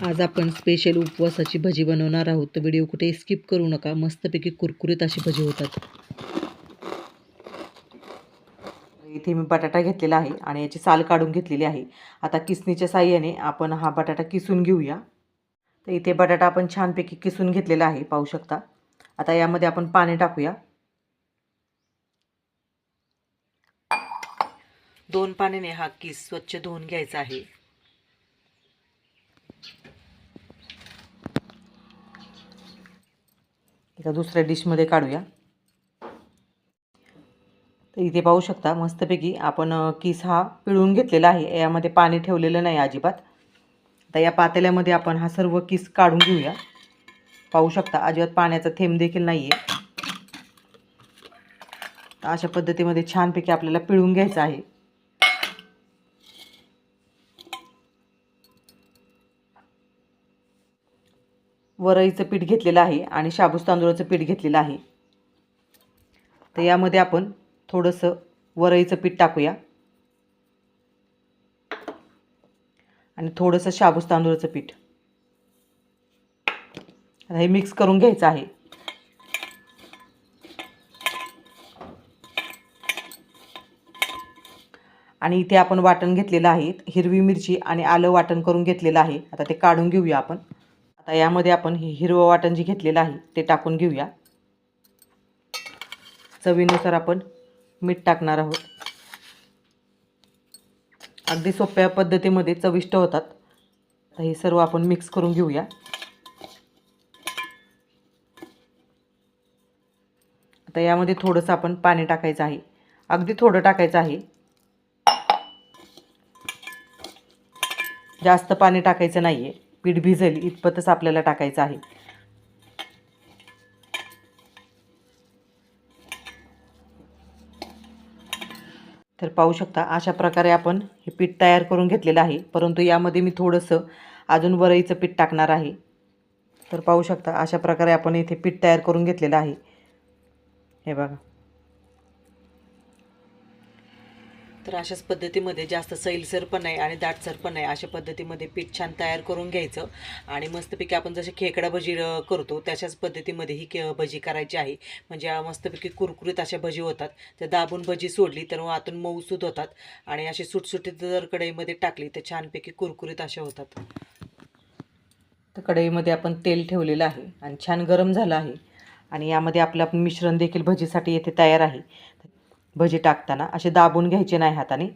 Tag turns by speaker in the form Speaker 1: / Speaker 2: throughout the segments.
Speaker 1: आज आपण स्पेशल उपवासाची भजी बनवणार आहोत. तर व्हिडिओ कुठे स्किप करू नका. मस्तपैकी कुरकुरीत अशी भजी होतात. इथे मी बटाटा घेतलेला आहे आणि याची साल काढून घेतलेली आहे. आता किसणीच्या साह्याने आपण हा बटाटा किसून घेऊया. तर इथे बटाटा आपण छानपैकी किसून घेतलेला आहे पाहू शकता. आता यामध्ये आपण पाणी टाकूया. दोन पाण्याने हा किस स्वच्छ धुवून घ्यायचा आहे. एका दुसऱ्या डिशमध्ये काढूया. तर इथे पाहू शकता मस्तपैकी आपण किस हा पिळून घेतलेला आहे. यामध्ये पाणी ठेवलेलं नाही अजिबात. आता या पातेल्यामध्ये आपण हा सर्व किस काढून घेऊया. पाहू शकता अजिबात पाण्याचा थेंब देखील नाही आहे अशा पद्धतीमध्ये छानपैकी आपल्याला पिळून घ्यायचं आहे. वरईचं पीठ घेतलेलं आहे आणि शाबूस तांदूळाचं पीठ घेतलेलं आहे. तर यामध्ये आपण थोडंसं वरईचं पीठ टाकूया. आणि थोडंसं शाबूस तांदूळाचं पीठ. आता हे मिक्स करून घ्यायचं आहे. आणि इथे आपण वाटण घेतलेलं आहे. हिरवी मिरची आणि आलं वाटण करून घेतलेलं आहे. आता ते काढून घेऊया आपण. आता यामध्ये आपण हे हिरवं वाटण जे घेतलेलं आहे ते टाकून घेऊया. चवीनुसार आपण मीठ टाकणार आहोत. अगदी सोप्या पद्धतीमध्ये चविष्ट होतात. आता हे सर्व आपण मिक्स करून घेऊया. आता यामध्ये थोडंसं आपण पाणी टाकायचं आहे. अगदी थोडं टाकायचं आहे. जास्त पाणी टाकायचं नाही आहे पीठ भिजेल इतपतच आपल्याला टाकायचं आहे. तर पाहू शकता अशा प्रकारे आपण हे पीठ तयार करून घेतलेलं आहे. परंतु यामध्ये मी थोडंसं अजून वरईचं पीठ टाकणार आहे. तर पाहू शकता अशा प्रकारे आपण इथे पीठ तयार करून घेतलेलं आहे. हे बघा. तर अशाच पद्धतीमध्ये जास्त सैलसर पण आहे आणि दाटसर पण आहे अशा पद्धतीमध्ये पीठ छान तयार करून घ्यायचं. आणि मस्तपैकी आपण जसे खेकडा भजी करतो तशाच पद्धतीमध्ये ही के भजी करायची आहे. म्हणजे मस्तपैकी कुरकुरीत अशा भजी होतात. तर दाबून भजी सोडली तर आतून मऊसूद होतात. आणि अशी सुटसुटीत जर कढईमध्ये टाकली तर छानपैकी कुरकुरीत अशा होतात. तर कढईमध्ये आपण तेल ठेवलेलं आहे आणि छान गरम झालं आहे. आणि यामध्ये आपलं आपण मिश्रण देखील भजीसाठी येथे तयार आहे. भजी टाकताना असे दाबून घ्यायचे नाही हाताने.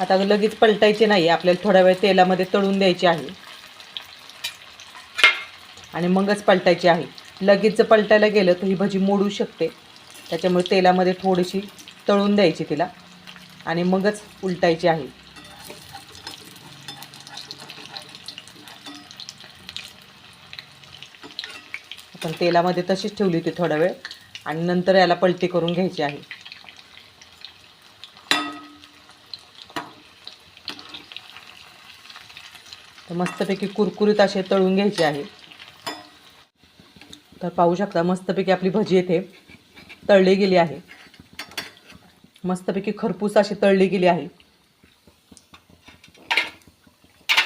Speaker 1: आता लगेच पलटायचे नाही आपल्याला थोड्या वेळ तेलामध्ये तळून द्यायचे आहे. आणि मगच पलटायची आहे. लगेच जर पलटायला गेलं तर ही भजी मोडू शकते. त्याच्यामुळे तेलामध्ये थोडीशी तळून द्यायची तिला. आणि मगच उलटायची आहे. आपण तेलामध्ये तशीच ठेवली होती थोडा वेळ आणि नंतर याला पलटी करून घ्यायची आहे. तर मस्तपैकी कुरकुरीत असे तळून घ्यायचे आहे. तर पाहू शकता मस्तपैकी आपली भजी येथे तळली गेली आहे. मस्तपैकी खरपूस अशी तळली गेली आहे.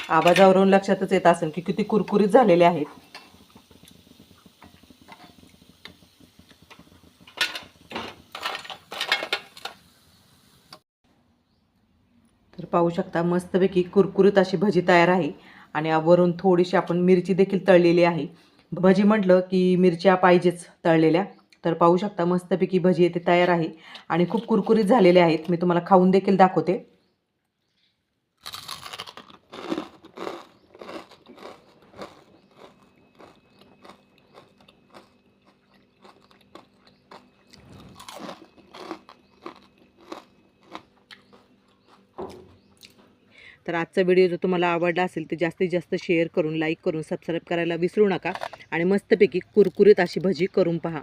Speaker 1: आवाजावरून लक्षातच येत असेल की किती कुरकुरीत झालेले आहेत. तर पाहू शकता मस्तपैकी कुरकुरीत अशी भजी तयार आहे आणि वरून थोडीशी आपण मिरची देखील तळलेली आहे. भजी म्हटलं की मिरच्या पाहिजेच तळलेल्या. तर पाहू शकता मस्तपैकी भजी येथे तयार आहे आणि खूप कुरकुरीत झालेले आहेत. मी तुम्हाला खाऊन देखील दाखवते. तर आजचा व्हिडिओ जर तुम्हाला आवडला असेल तर जास्तीत जास्त शेअर करून लाईक करून सबस्क्राईब करायला विसरू नका आणि मस्तपैकी कुरकुरीत अशी भजी करून पहा.